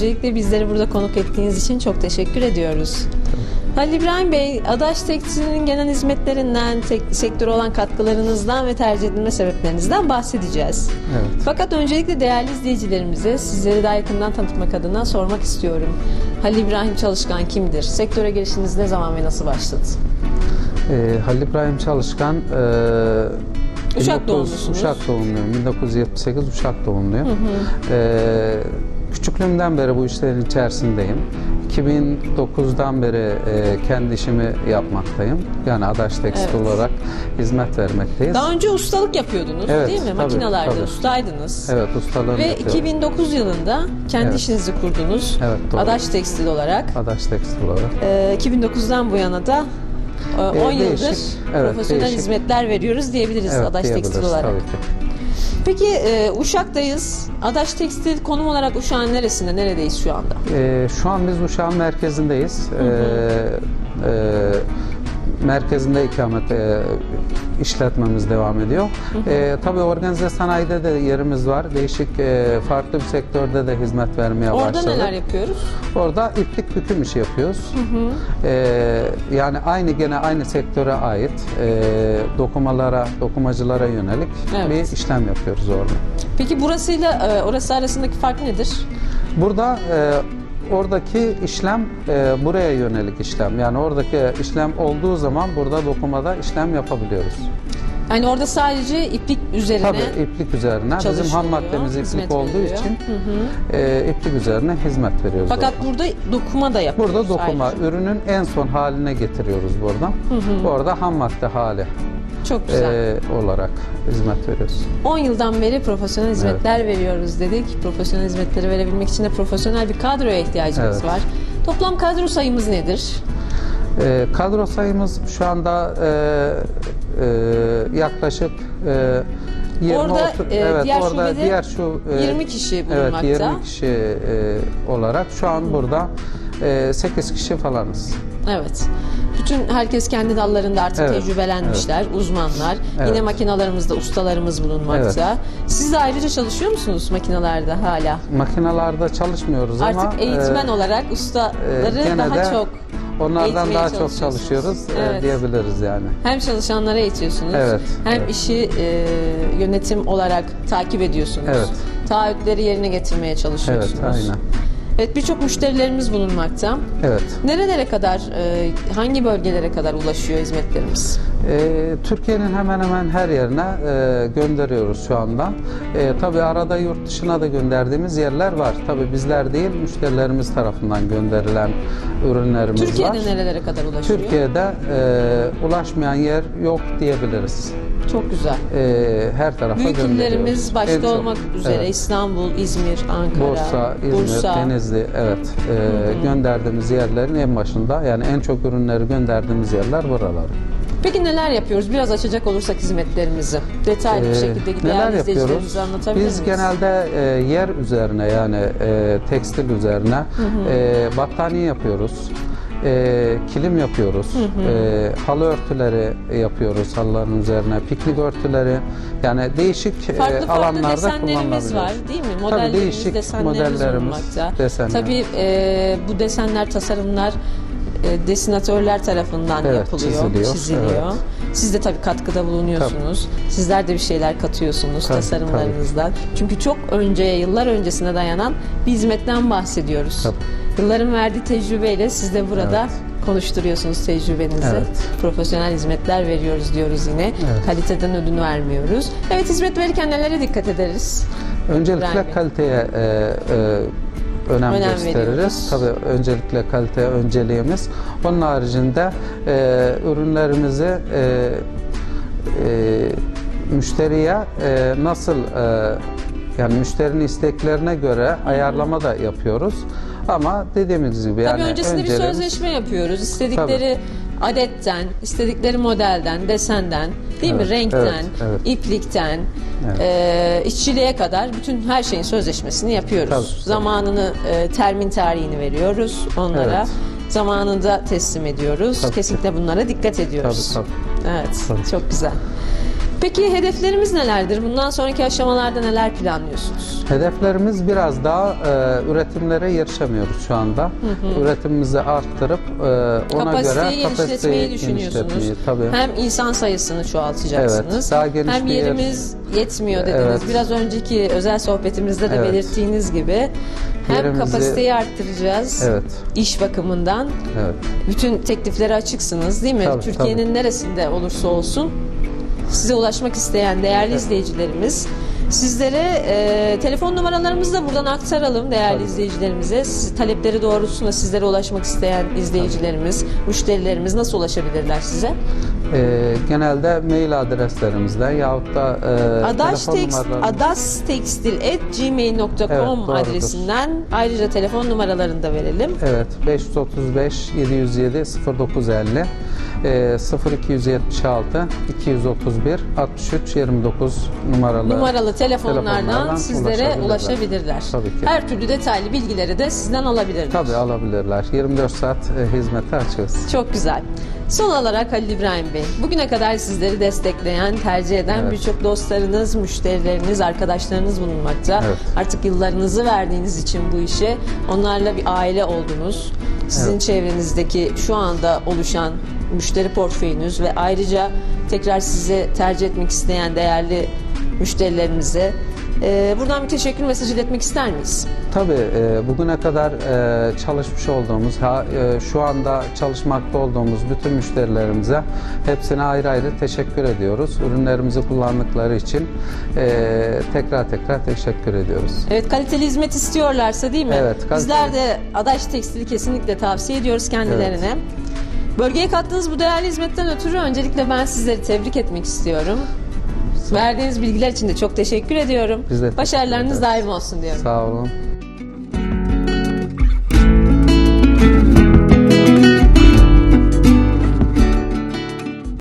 Öncelikle bizleri burada konuk ettiğiniz için çok teşekkür ediyoruz. Halil İbrahim Bey, Adaş Tekstil'in genel hizmetlerinden, tek- sektöre olan katkılarınızdan ve tercih edilme sebeplerinizden bahsedeceğiz. Evet. Fakat öncelikle değerli izleyicilerimize sizleri daha yakından tanıtmak adına sormak istiyorum. Halil İbrahim Çalışkan kimdir? Sektöre girişiniz ne zaman ve nasıl başladı? Ee, Halil İbrahim Çalışkan e, Uşak 1900 doğumlusunuz. Uşak doğumluyum. 1978 Uşak doğumluyum. Ee, küçüklüğümden beri bu işlerin içerisindeyim. 2009'dan beri e, kendi işimi yapmaktayım. Yani Adaş Tekstil Evet. olarak hizmet vermekteyiz. Daha önce ustalık yapıyordunuz Evet, değil mi? tabii, Makinalarda tabii. ustaydınız. Evet ustalığını Ve yapıyorum. 2009 yılında kendi Evet. işinizi kurdunuz. Evet, doğru. Adaş Tekstil olarak. Adaş Tekstil olarak. Ee, 2009'dan bu yana da e, 10 Ee, yıldır değişik, evet, profesyonel değişik. hizmetler veriyoruz diyebiliriz Adaş Tekstil diyebiliriz, olarak. Tabii ki. Peki e, Uşak'tayız. Adaş Tekstil konum olarak Uşak'ın neresinde, neredeyiz şu anda? Ee, şu an biz Uşak'ın merkezindeyiz. Ee, e, merkezinde ikamet e, işletmemiz devam ediyor. Ee, tabii organize sanayide de yerimiz var. Değişik e, farklı bir sektörde de hizmet vermeye Orada başladık. neler yapıyoruz? Orada iplik büküm işi yapıyoruz. Ee, yani aynı gene aynı sektöre ait e, dokumalara, dokumacılara yönelik Evet. bir işlem yapıyoruz orada. Peki burasıyla e, orası arasındaki fark nedir? Burada e, oradaki işlem e, buraya yönelik işlem. Yani oradaki işlem olduğu zaman burada dokumada işlem yapabiliyoruz. Yani orada sadece iplik üzerine Tabii iplik üzerine. Bizim ham maddemiz iplik olduğu veriliyor. için e, iplik üzerine hizmet veriyoruz. fakat orada. burada dokuma da yapıyoruz. Burada dokuma, ayrıca. ürünün en son haline getiriyoruz burada. Orada ham madde hali Çok güzel. e, olarak hizmet veriyoruz. 10 yıldan beri profesyonel hizmetler veriyoruz dedik. Profesyonel hizmetleri verebilmek için de profesyonel bir kadroya ihtiyacımız Evet. var. Toplam kadro sayımız nedir? E, kadro sayımız şu anda e, e, yaklaşık e, 20 Orada, otuz- e, evet diğer orada şubede diğer şu e, 20 kişi Evet bulunmakta. 20 kişi e, olarak şu an burada e, 8 kişi falanız. Evet. Bütün herkes kendi dallarında artık Evet, tecrübelenmişler, uzmanlar. Evet. Yine makinalarımızda ustalarımız bulunmakta. Siz de ayrıca çalışıyor musunuz makinalarda hala? Makinalarda çalışmıyoruz ama Artık eğitmen e, olarak e, ustaları gene daha de çok onlardan eğitmeye daha çok çalışıyorsunuz. çalışıyoruz e, Evet. diyebiliriz yani. hem çalışanlara eğitiyorsunuz, Evet, hem evet. işi e, yönetim olarak takip ediyorsunuz. Evet. Taahhütleri yerine getirmeye Evet, çalışıyorsunuz. aynen. Evet, birçok müşterilerimiz bulunmakta. Evet. Nerelere kadar, e, hangi bölgelere kadar ulaşıyor hizmetlerimiz? E, Türkiye'nin hemen hemen her yerine e, gönderiyoruz şu anda. E, tabii arada yurt dışına da gönderdiğimiz yerler var. Tabii bizler değil, müşterilerimiz tarafından gönderilen ürünlerimiz Türkiye'de var. nerelere kadar ulaşıyor? Türkiye'de e, ulaşmayan yer yok diyebiliriz. Çok güzel. E, her tarafa Büyük illerimiz başta En çok- olmak üzere Evet. İstanbul, İzmir, Ankara, Bursa, İzmir, Bursa. Denizli, evet. E, gönderdiğimiz yerlerin en başında yani en çok ürünleri gönderdiğimiz yerler buralar. Peki neler yapıyoruz? Biraz açacak olursak hizmetlerimizi. Detaylı bir Ee, şekilde neler değerli yapıyoruz? izleyicilerimize anlatabilir Biz miyiz? genelde e, yer üzerine yani e, tekstil üzerine e, battaniye yapıyoruz. E, kilim yapıyoruz. E, halı örtüleri yapıyoruz halıların üzerine. Piknik örtüleri yani değişik e, Farklı farklı alanlarda desenlerimiz kullanılabiliyor. var değil mi? Tabii Modellerimiz, değişik desenlerimiz modellerimiz, bulunmakta. desenler. Tabii e, bu desenler, tasarımlar e, desinatörler tarafından Evet, yapılıyor, çiziliyor, çiziliyor. evet. Siz de tabii katkıda bulunuyorsunuz. Sizler de bir şeyler katıyorsunuz Tabii, tasarımlarınızdan. Çünkü çok önceye, yıllar öncesine dayanan bir hizmetten bahsediyoruz. Tabii. Yılların verdiği tecrübeyle siz de burada konuşturuyorsunuz tecrübenizi. Evet. Profesyonel hizmetler veriyoruz diyoruz yine. Evet. Kaliteden ödün vermiyoruz. Evet hizmet verirken nelere dikkat ederiz? Öncelikle İbrahim kaliteye e, e, önem, Önem gösteririz. veriyoruz. Tabii öncelikle kalite önceliğimiz. Onun haricinde e, ürünlerimizi e, e, müşteriye e, nasıl e, yani müşterinin isteklerine göre ayarlama da yapıyoruz. Ama dediğimiz gibi yani Tabii öncesinde bir önceliğimiz- sözleşme yapıyoruz. İstedikleri adetten, istedikleri modelden, desenden, değil mi? Evet, Renkten, evet, evet. iplikten, Evet. e, işçiliğe kadar bütün her şeyin sözleşmesini yapıyoruz. Tabii. Zamanını, e, termin tarihini veriyoruz onlara. Evet. zamanında teslim ediyoruz. Tabii. Kesinlikle bunlara dikkat ediyoruz. Tabii tabii. Evet, Tabii. çok güzel. Peki hedeflerimiz nelerdir? Bundan sonraki aşamalarda neler planlıyorsunuz? Hedeflerimiz biraz daha e, üretimlere yarışamıyoruz şu anda. Üretimimizi arttırıp e, ona Kapasiteyi göre düşünüyorsunuz. genişletmeyi, tabii. Hem insan sayısını çoğaltacaksınız. Evet, daha geniş hem bir yer. yerimiz yetmiyor dediniz. Evet. Biraz önceki özel sohbetimizde de Evet. belirttiğiniz gibi hem Yerimizi- kapasiteyi arttıracağız. Evet. iş bakımından Evet. bütün tekliflere açıksınız değil mi? Tabii, Türkiye'nin neresinde olursa olsun size ulaşmak isteyen değerli izleyicilerimiz sizlere e, telefon numaralarımızı da buradan aktaralım değerli Tabii. izleyicilerimize. Siz, talepleri doğrultusunda sizlere ulaşmak isteyen izleyicilerimiz, müşterilerimiz nasıl ulaşabilirler size? E, genelde mail adreslerimizden yahut da e, Adaş telefon tekst, numaralarımız- adastekstil@gmail.com Evet, doğrudur. adresinden ayrıca telefon numaralarını da verelim. Evet 535 707 0950 e, 0276 231 63 29 numaralı numaralı telefonlardan telefonlardan sizlere ulaşabilirler. ulaşabilirler. Tabii ki. Her türlü detaylı bilgileri de sizden alabilirler. Tabii alabilirler. 24 saat e, hizmete açığız. Çok güzel. Son olarak Halil İbrahim Bey, bugüne kadar sizleri destekleyen, tercih eden Evet. birçok dostlarınız, müşterileriniz, arkadaşlarınız bulunmakta. Evet. Artık yıllarınızı verdiğiniz için bu işe onlarla bir aile oldunuz. Sizin Evet. çevrenizdeki şu anda oluşan müşteri portföyünüz ve ayrıca tekrar sizi tercih etmek isteyen değerli müşterilerimize e, buradan bir teşekkür mesajı iletmek ister miyiz? Tabii e, bugüne kadar e, çalışmış olduğumuz, ha, e, şu anda çalışmakta olduğumuz bütün müşterilerimize hepsine ayrı ayrı teşekkür ediyoruz. Ürünlerimizi kullandıkları için e, tekrar tekrar teşekkür ediyoruz. Evet kaliteli hizmet istiyorlarsa değil mi? Evet, kaliteli. Bizler de Adaş Tekstil'i kesinlikle tavsiye ediyoruz kendilerine. Bölgeye kattığınız bu değerli hizmetten ötürü öncelikle ben sizleri tebrik etmek istiyorum. Verdiğiniz bilgiler için de çok teşekkür ediyorum. Biz de teşekkür Başarılarınız ederiz. daim olsun diyorum. Sağ olun.